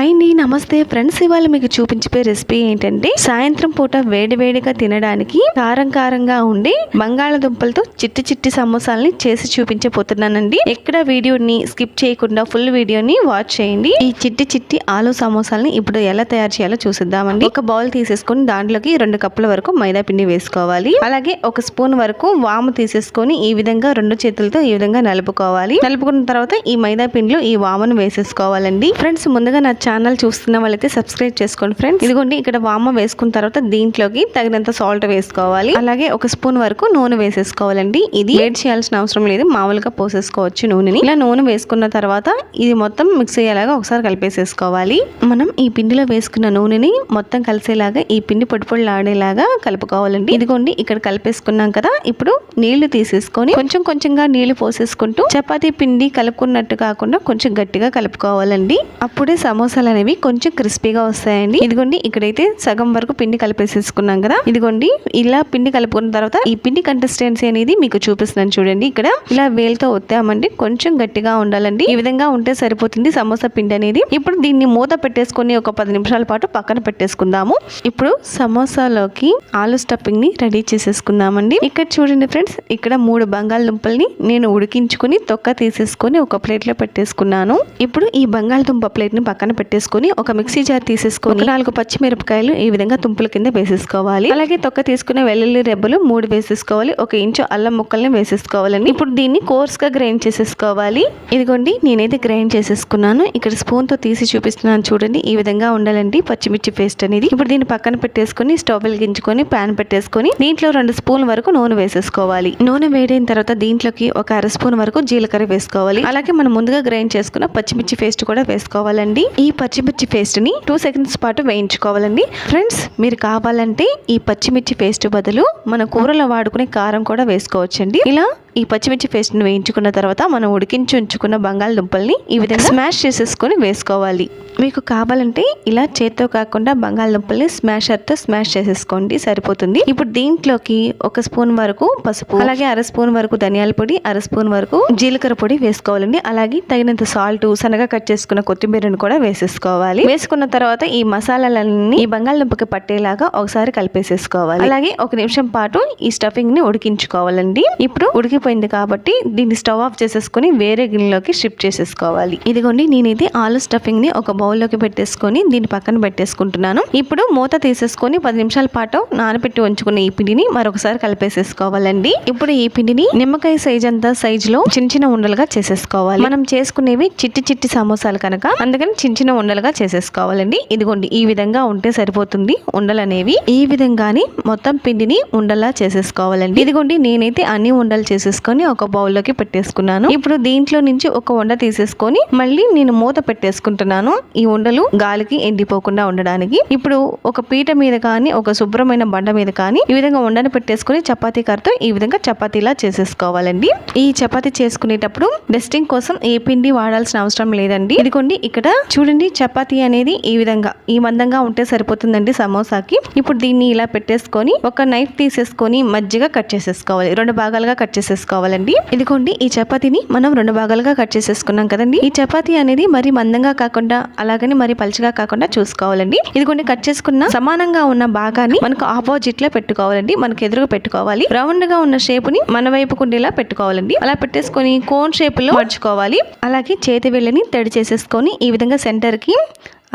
Hi అండి నమస్తే. Friends ఇవాళ మీకు చూపించే రెసిపీ ఏంటంటే సాయంత్రం పూట వేడివేడిగా తినడానికి కారం కారంగా ఉండి బంగాళదుంపలతో చిట్టి చిట్టి సమోసాలని చేసి చూపించబోతున్నానండి. ఎక్కడ వీడియోని స్కిప్ చేయకుండా ఫుల్ వీడియోని వాచ్ చేయండి. ఈ చిట్టి చిట్టి ఆలు సమోసాలని ఇప్పుడు ఎలా తయారు చేయాలో చూసిద్దామండి. ఒక బౌల్ తీసేసుకొని దాంట్లోకి రెండు కప్పుల వరకు మైదా పిండి వేసుకోవాలి. అలాగే ఒక స్పూన్ వరకు వాము తీసేసుకొని ఈ విధంగా రెండు చేతులతో ఈ విధంగా నలుపుకోవాలి. నలుపుకున్న తర్వాత ఈ మైదా పిండిలో ఈ వామును వేసేసుకోవాలండి. ఫ్రెండ్స్ ముందుగా నా ఛానల్ చూస్తున్న వాళ్ళైతే సబ్స్క్రైబ్ చేసుకోండి ఫ్రెండ్స్. ఇదిగోండి ఇక్కడ వామ వేసుకున్న తర్వాత దీంట్లోకి తగినంత సాల్ట్ వేసుకోవాలి. అలాగే ఒక స్పూన్ వరకు నూనె వేసేసుకోవాలండి. ఇది వేడి చేయాల్సిన అవసరం లేదు. మామూలుగా పోసేసుకోవచ్చు నూనెని. ఇలా నూనె వేసుకున్న తర్వాత ఇది మొత్తం మిక్స్ అయ్యేలాగా ఒకసారి కలిపేసేసుకోవాలి. మనం ఈ పిండిలో వేసుకున్న నూనెని మొత్తం కలిసేలాగా ఈ పిండి పొడి పొడిలాడేలాగా కలుపుకోవాలండి. ఇదిగోండి ఇక్కడ కలిపేసుకున్నాం కదా. ఇప్పుడు నీళ్ళు తీసేసుకొని కొంచెం కొంచెంగా నీళ్ళు పోసేసుకుంటూ చపాతీ పిండి కలుపుకున్నట్టు కాకుండా కొంచెం గట్టిగా కలుపుకోవాలండి. అప్పుడే సమోసా సమోసాలు అనేవి కొంచెం క్రిస్పీగా వస్తాయండి. ఇదిగోండి ఇక్కడైతే సగం వరకు పిండి కలిపేసేసుకున్నాం కదా. ఇదిగోండి ఇలా పిండి కలుపుకున్న తర్వాత ఈ పిండి కంటెస్టెన్సీ అనేది మీకు చూపిస్తున్నాను చూడండి. ఇక్కడ ఇలా వేలతో ఒత్తామండి. కొంచెం గట్టిగా ఉండాలండి. ఈ విధంగా ఉంటే సరిపోతుంది సమోసా పిండి అనేది. ఇప్పుడు దీన్ని మూత పెట్టేసుకొని ఒక పది నిమిషాల పాటు పక్కన పెట్టేసుకుందాము. ఇప్పుడు సమోసాలోకి ఆలు స్టఫింగ్ని రెడీ చేసేసుకుందామండి. ఇక్కడ చూడండి ఫ్రెండ్స్ ఇక్కడ మూడు బంగాళదుంపల్ని నేను ఉడికించుకొని తొక్క తీసేసుకొని ఒక ప్లేట్లో పెట్టేసుకున్నాను. ఇప్పుడు ఈ బంగాళదుంప ప్లేట్ని పక్కన పెట్టేసుకొని ఒక మిక్సీ జార్ తీసేసుకొని నాలుగు పచ్చిమిరపకాయలు ఈ విధంగా తుంపుల కింద వేసేసుకోవాలి. అలాగే తొక్క తీసుకునే వెల్లుల్లి రెబ్బలు మూడు వేసేసుకోవాలి. ఒక ఇంచు అల్లం ముక్కల్ని వేసేసుకోవాలండి. ఇప్పుడు దీన్ని కోర్స్గా గ్రైండ్ చేసేసుకోవాలి. ఇదిగోండి నేనైతే గ్రైండ్ చేసేసుకున్నాను. ఇక్కడ స్పూన్తో తీసి చూపిస్తున్నాను చూడండి ఈ విధంగా ఉండాలండి పచ్చిమిర్చి పేస్ట్ అనేది. ఇప్పుడు దీన్ని పక్కన పెట్టేసుకొని స్టవ్ వెలిగించుకొని ప్యాన్ పెట్టేసుకొని దీంట్లో రెండు స్పూన్ వరకు నూనె వేసేసుకోవాలి. నూనె వేడైన తర్వాత దీంట్లోకి ఒక అర స్పూన్ వరకు జీలకర్ర వేసుకోవాలి. అలాగే మనం ముందుగా గ్రైండ్ చేసుకున్న పచ్చిమిర్చి పేస్ట్ కూడా వేసుకోవాలండి. ఈ పచ్చిమిర్చి పేస్ట్ని టూ సెకండ్స్ పాటు వేయించుకోవాలండి. ఫ్రెండ్స్ మీరు కావాలంటే ఈ పచ్చిమిర్చి పేస్ట్ బదులు మన కూరలో వాడుకునే కారం కూడా వేసుకోవచ్చండి. ఇలా ఈ పచ్చిమిర్చి పేస్ట్ని వేయించుకున్న తర్వాత మనం ఉడికించి ఉంచుకున్న బంగాళదుంపల్ని ఈ విధంగా స్మాష్ చేసేసుకొని వేసుకోవాలి. మీకు కావాలంటే ఇలా చేత్తో కాకుండా బంగాళదుంపల్ని స్మాషర్తో స్మాష్ చేసేసుకోండి సరిపోతుంది. ఇప్పుడు దీంట్లోకి ఒక స్పూన్ వరకు పసుపు అలాగే అర స్పూన్ వరకు ధనియాల పొడి అర స్పూన్ వరకు జీలకర్ర పొడి వేసుకోవాలండి. అలాగే తగినంత సాల్ట్ సన్నగా కట్ చేసుకున్న కొత్తిమీరను కూడా వేసేసుకోవాలి. వేసుకున్న తర్వాత ఈ మసాలాలన్నీ ఈ బంగాళదుంపకి పట్టేలాగా ఒకసారి కలిపేసేసుకోవాలి. అలాగే ఒక నిమిషం పాటు ఈ స్టఫింగ్ని ఉడికించుకోవాలండి. ఇప్పుడు ఉడికి ఉడికిపోయింది కాబట్టి దీన్ని స్టవ్ ఆఫ్ చేసేసుకొని వేరే గిన్నెలోకి షిఫ్ట్ చేసేసుకోవాలి. ఇదిగోండి నేనైతే ఆలు స్టఫింగ్ని ఒక బౌల్లోకి పెట్టేసుకొని దీన్ని పక్కన పెట్టేసుకుంటున్నాను. ఇప్పుడు మూత తీసేసుకొని పది నిమిషాల పాటు నానబెట్టి ఉంచుకున్న ఈ పిండిని మరొకసారి కలిపేసేసుకోవాలండి. ఇప్పుడు ఈ పిండిని నిమ్మకాయ సైజ్ అంతా సైజ్లో చిన్న చిన్న ఉండలుగా చేసేసుకోవాలి. మనం చేసుకునేవి చిట్టి చిట్టి సమోసాలు కనుక అందుకని చిన్న చిన్న ఉండలుగా చేసేసుకోవాలండి. ఇదిగోండి ఈ విధంగా ఉంటే సరిపోతుంది ఉండలు అనేవి. ఈ విధంగానే మొత్తం పిండిని ఉండలా చేసేసుకోవాలండి. ఇదిగోండి నేనైతే అన్ని ఉండలు తీసేసుకొని ఒక బౌల్లోకి పెట్టేసుకున్నాను. ఇప్పుడు దీంట్లో నుంచి ఒక ఉండ తీసేసుకొని మళ్ళీ నేను మూత పెట్టేసుకుంటున్నాను. ఈ ఉండలు గాలికి ఎండిపోకుండా ఉండడానికి. ఇప్పుడు ఒక పీట మీద కానీ ఒక శుభ్రమైన బండ మీద కానీ ఈ విధంగా ఉండని పెట్టేసుకొని చపాతీ కర్రతో ఈ విధంగా చపాతీలా చేసేసుకోవాలండి. ఈ చపాతీ చేసుకునేటప్పుడు డస్టింగ్ కోసం ఏ పిండి వాడాల్సిన అవసరం లేదండి. ఇదిగోండి ఇక్కడ చూడండి చపాతీ అనేది ఈ విధంగా ఈ మందంగా ఉంటే సరిపోతుందండి సమోసాకి. ఇప్పుడు దీన్ని ఇలా పెట్టేసుకొని ఒక నైఫ్ తీసేసుకొని మజ్జిగ కట్ చేసేసుకోవాలి. రెండు భాగాలుగా కట్ చేసేసుకోవాలండి ఇదిగోండి ఈ చపాతీని మనం రెండు భాగాలుగా కట్ చేసేసుకున్నాం కదండి. ఈ చపాతీ అనేది మరి మందంగా కాకుండా అలాగని మరి పలుచగా కాకుండా చూసుకోవాలండి. ఇదిగోండి కట్ చేసుకున్న సమానంగా ఉన్న భాగాన్ని మనకు ఆపోజిట్లో పెట్టుకోవాలండి. మనకు ఎదురుగా పెట్టుకోవాలి. రౌండ్గా ఉన్న షేప్ని మన వైపు కుండేలా పెట్టుకోవాలండి. అలా పెట్టేసుకొని కోన్ షేప్లో మర్చుకోవాలి అలాగే చేతి వెళ్ళని తడి చేసేసుకొని ఈ విధంగా సెంటర్కి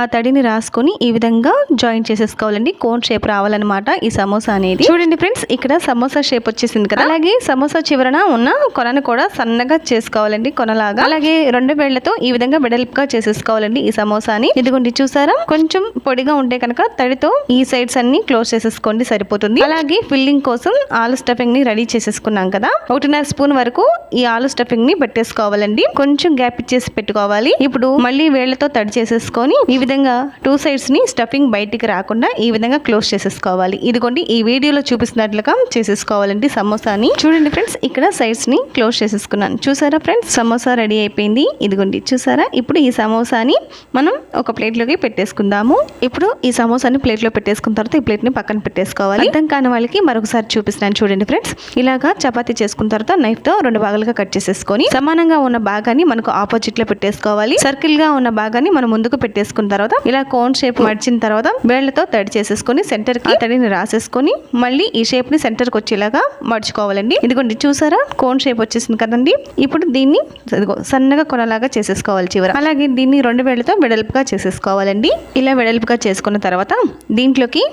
ఆ తడిని రాసుకొని ఈ విధంగా జాయిన్ చేసేసుకోవాలండి. కోన్ షేప్ రావాలన్నమాట ఈ సమోసా అనేది. చూడండి ఫ్రెండ్స్ ఇక్కడ సమోసా షేప్ వచ్చేసింది కదా. అలాగే సమోసా చివరన ఉన్న కొనను కూడా సన్నగా చేసుకోవాలండి కొనలాగా. అలాగే రెండు వేళ్ళతో ఈ విధంగా వెడల్పుగా చేసేసుకోవాలండి ఈ సమోసాని. ఇదిగోండి చూసారా? కొంచెం పొడిగా ఉంటే కనుక తడితో ఈ సైడ్స్ అన్ని క్లోజ్ చేసేసుకోండి సరిపోతుంది. అలాగే ఫిల్లింగ్ కోసం ఆలు స్టఫింగ్ని రెడీ చేసేసుకున్నాం కదా. ఒకటిన్నర స్పూన్ వరకు ఈ ఆలు స్టఫింగ్ని పెట్టేసుకోవాలండి. కొంచెం గ్యాప్ ఇచ్చేసి పెట్టుకోవాలి. ఇప్పుడు మళ్ళీ వేళ్ళతో తడి చేసేసుకొని ఈ విధంగా టూ సైడ్స్ని స్టఫింగ్ బయటికి రాకుండా ఈ విధంగా క్లోజ్ చేసేసుకోవాలి. ఇదిగోండి ఈ వీడియోలో చూపిస్తున్నట్లుగా చేసేసుకోవాలండి సమోసాని. చూడండి ఫ్రెండ్స్ ఇక్కడ సైడ్స్ని క్లోజ్ చేసేసుకున్నాను. చూసారా ఫ్రెండ్స్ సమోసా రెడీ అయిపోయింది. ఇదిగోండి చూసారా? ఇప్పుడు ఈ సమోసాని మనం ఒక ప్లేట్లోకి పెట్టేసుకుందాము. ఇప్పుడు ఈ సమోసాని ప్లేట్లో పెట్టేసుకున్న తర్వాత ఈ ప్లేట్ని పక్కన పెట్టేసుకోవాలి. అర్థం కాని వాళ్ళకి మరొకసారి చూపిస్తున్నాను చూడండి ఫ్రెండ్స్ ఇలాగా చపాతీ చేసుకున్న తర్వాత నైఫ్తో రెండు భాగాలుగా కట్ చేసేసుకొని సమానంగా ఉన్న భాగాన్ని మనకు ఆపోజిట్లో పెట్టేసుకోవాలి. సర్కిల్గా ఉన్న భాగాన్ని మనం ముందుకు పెట్టేసుకున్న తర్వాత ఇలా కోన్ షేప్ మడిచిన తర్వాత వేళ్ళతో తడి చేసేసుకొని సెంటర్కి తడిని రాసేసుకొని మళ్ళీ ఈ షేప్ని సెంటర్కి వచ్చేలాగా మడుచుకోవాలండి. ఇదిగోండి చూసారా? కోన్ షేప్ వచ్చేసింది కదండి. ఇప్పుడు దీన్ని సన్నగా కొనలాగా చేసేసుకోవాలి చివర. అలాగే దీన్ని రెండు వేళ్ళతో వెడల్పుగా చేసేసుకోవాలండి. ఇలా వెడల్పుగా చేసుకున్న తర్వాత దీంట్లోకి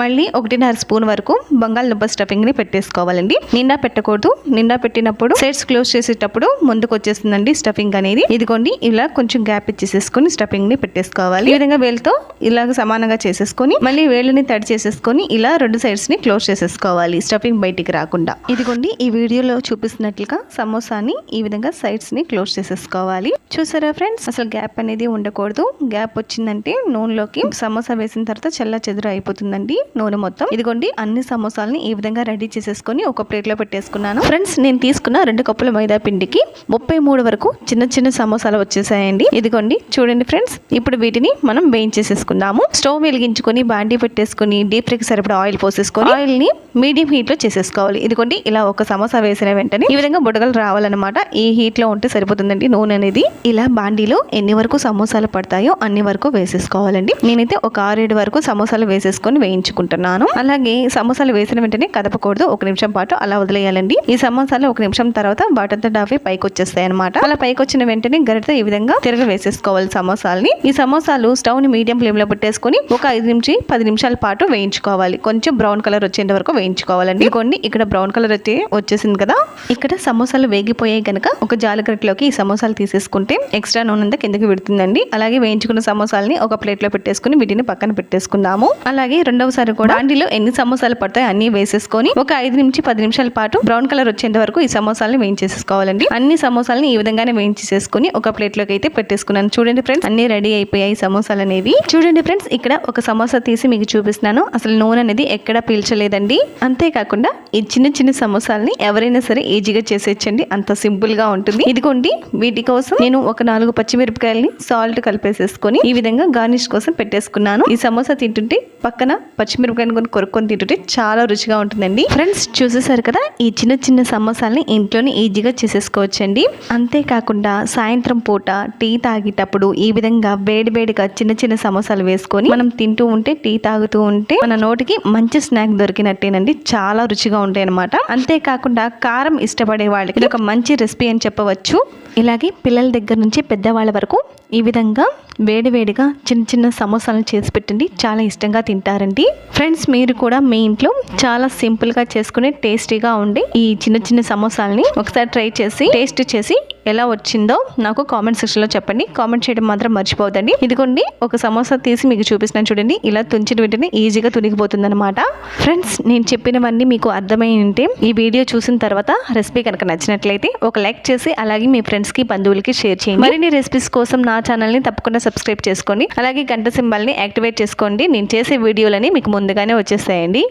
మళ్ళీ ఒకటిన్నర స్పూన్ వరకు బంగాళదుంప స్టఫింగ్ని పెట్టేసుకోవాలండి. నిండా పెట్టకూడదు. నిండా పెట్టినప్పుడు సెట్స్ క్లోజ్ చేసేటప్పుడు ముందుకు వచ్చేస్తుందండి స్టఫింగ్ అనేది. ఇదిగోండి ఇలా కొంచెం గ్యాప్ ఇచ్చేసేసుకుని స్టఫింగ్ని పెట్టేసుకోవాలి. ఈ విధంగా వేలుతో ఇలాగ సమానంగా చేసేసుకొని మళ్ళీ వేళ్ళని తడి చేసేసుకొని ఇలా రెండు సైడ్స్ని క్లోజ్ చేసేసుకోవాలి స్టఫింగ్ బయటికి రాకుండా. ఇదిగోండి ఈ వీడియోలో చూపిస్తున్నట్లుగా సమోసాని ఈ విధంగా సైడ్స్ని క్లోజ్ చేసేసుకోవాలి. చూసారా ఫ్రెండ్స్ అసలు గ్యాప్ అనేది ఉండకూడదు. గ్యాప్ వచ్చిందంటే నూనెలోకి సమోసా వేసిన తర్వాత చల్ల చెదురు అయిపోతుందండి నూనె మొత్తం. ఇదిగోండి అన్ని సమోసాలని ఈ విధంగా రెడీ చేసేసుకొని ఒక ప్లేట్లో పెట్టేసుకున్నాను. ఫ్రెండ్స్ నేను తీసుకున్న రెండు కప్పుల మైదా పిండికి ముప్పై మూడు వరకు చిన్న చిన్న సమోసాలు వచ్చేసాయండి. ఇదిగోండి చూడండి ఫ్రెండ్స్ ఇప్పుడు వీటిని మనం వేయించేసేసుకుందాము. స్టవ్ వెలిగించుకొని బాండీ పెట్టేసుకొని డీప్ ఫ్రైకి సరిపడా ఆయిల్ పోసేసుకొని ఆయిల్ని మీడియం హీట్లో చేసేసుకోవాలి. ఇదిగోండి ఇలా ఒక సమోసా వేసిన వెంటనే ఈ విధంగా బుడగలు రావాలన్నమాట. ఈ హీట్లో ఉంటే సరిపోతుందండి నూనె అనేది. ఇలా బాండీలో ఎన్ని వరకు సమోసాలు పడతాయో అన్ని వరకు వేసేసుకోవాలండి. నేనైతే ఒక ఆరేడు వరకు సమోసాలు వేసేసుకొని వేయించుకుంటున్నాను. అలాగే సమోసాలు వేసిన వెంటనే కదపకూడదు ఒక నిమిషం పాటు అలా వదిలేయాలండి. ఈ సమోసాలు ఒక నిమిషం తర్వాత బాటంతా డాఫీ పైకి వచ్చేస్తాయి అనమాట అలా పైకి వచ్చిన వెంటనే గరిటతో ఈ విధంగా తిరగ వేసేసుకోవాలి సమోసాలని. ఈ సమోసాలు స్టవ్ స్టవ్ని మీడియం ఫ్లేమ్లో పెట్టేసుకొని ఒక ఐదు నుంచి పది నిమిషాల పాటు వేయించుకోవాలి. కొంచెం బ్రౌన్ కలర్ వచ్చేంత వరకు వేయించుకోవాలండి. కొన్ని ఇక్కడ బ్రౌన్ కలర్ అయితే వచ్చేసింది కదా. ఇక్కడ సమోసాలు వేగిపోయాయి కనుక ఒక జాలగరట్లోకి ఈ సమోసాలు తీసేసుకుంటే ఎక్స్ట్రా నూనె అంతా కిందకి విడుతుందండి. అలాగే వేయించుకున్న సమోసాలని ఒక ప్లేట్లో పెట్టేసుకుని వీటిని పక్కన పెట్టేసుకుందాము. అలాగే రెండవసారి కూడా అండిలో ఎన్ని సమోసాలు పడతాయి అన్ని వేసేసుకొని ఒక ఐదు నుంచి పది నిమిషాల పాటు బ్రౌన్ కలర్ వచ్చేంత వరకు ఈ సమోసాలను వేయించేసుకోవాలండి అన్ని సమోసాలని ఈ విధంగానే వేయించేసుకొని ఒక ప్లేట్లోకి అయితే పెట్టేసుకున్నాను. చూడండి ఫ్రెండ్స్ అన్ని రెడీ అయిపోయాయి సమోసాలు అనేవి చూడండి ఫ్రెండ్స్ ఇక్కడ ఒక సమోసా తీసి మీకు చూపిస్తున్నాను. అసలు నూనె అనేది ఎక్కడ పీల్చలేదండి. అంతేకాకుండా ఈ చిన్న చిన్న సమోసాలని ఎవరైనా సరే ఈజీగా చేసేయచ్చండి. అంత సింపుల్గా ఉంటుంది. ఇదిగోండి వీటి కోసం నేను ఒక నాలుగు పచ్చిమిరపకాయలని సాల్ట్ కలిపేసేసుకొని ఈ విధంగా గార్నిష్ కోసం పెట్టేసుకున్నాను. ఈ సమోసా తింటుంటే పక్కన పచ్చిమిరపకాయలు కొని కొరుక్కొని తింటుంటే చాలా రుచిగా ఉంటుందండి. ఫ్రెండ్స్ చూసేసారు కదా? ఈ చిన్న చిన్న సమోసాలని ఇంట్లోనే ఈజీగా చేసేసుకోవచ్చండి. అంతేకాకుండా సాయంత్రం పూట టీ తాగేటప్పుడు ఈ విధంగా వేడి ఇంకా చిన్న చిన్న సమోసాలు వేసుకొని మనం తింటూ ఉంటే టీ తాగుతూ ఉంటే మన నోటికి మంచి స్నాక్ దొరికినట్టేనండి. చాలా రుచిగా ఉంటాయి అనమాట అంతేకాకుండా కారం ఇష్టపడే వాళ్ళకి ఇది ఒక మంచి రెసిపీ అని చెప్పవచ్చు. ఇలాగే పిల్లల దగ్గర నుంచి పెద్దవాళ్ళ వరకు ఈ విధంగా వేడివేడిగా చిన్న చిన్న సమోసాలను చేసి పెట్టండి. చాలా ఇష్టంగా తింటారండి. ఫ్రెండ్స్ మీరు కూడా మీ ఇంట్లో చాలా సింపుల్గా చేసుకునే టేస్టీగా ఉండే ఈ చిన్న చిన్న సమోసాలని ఒకసారి ట్రై చేసి టేస్ట్ చేసి ఎలా వచ్చిందో నాకు కామెంట్ సెక్షన్లో చెప్పండి. కామెంట్ చేయడం మాత్రం మర్చిపోవద్దండి. ఇదిగోండి ఒక సమోసా తీసి మీకు చూపిస్తున్నాను చూడండి. ఇలా తుంచిన వెంటనే ఈజీగా తునిగిపోతుంది అనమాట ఫ్రెండ్స్ నేను చెప్పినవన్నీ మీకు అర్థమై ఉంటే ఈ వీడియో చూసిన తర్వాత రెసిపీ కనుక నచ్చినట్లయితే ఒక లైక్ చేసి అలాగే మీ ఫ్రెండ్స్కి బంధువులకి షేర్ చేయండి. మరిన్ని రెసిపీస్ కోసం నా ఛానల్ని తప్పకుండా సబ్స్క్రైబ్ చేసుకోండి. అలాగే గంట సింబల్ని యాక్టివేట్ చేసుకోండి. నేను చేసే వీడియోలని మీకు ముందుగానే వచ్చేస్తాయండి.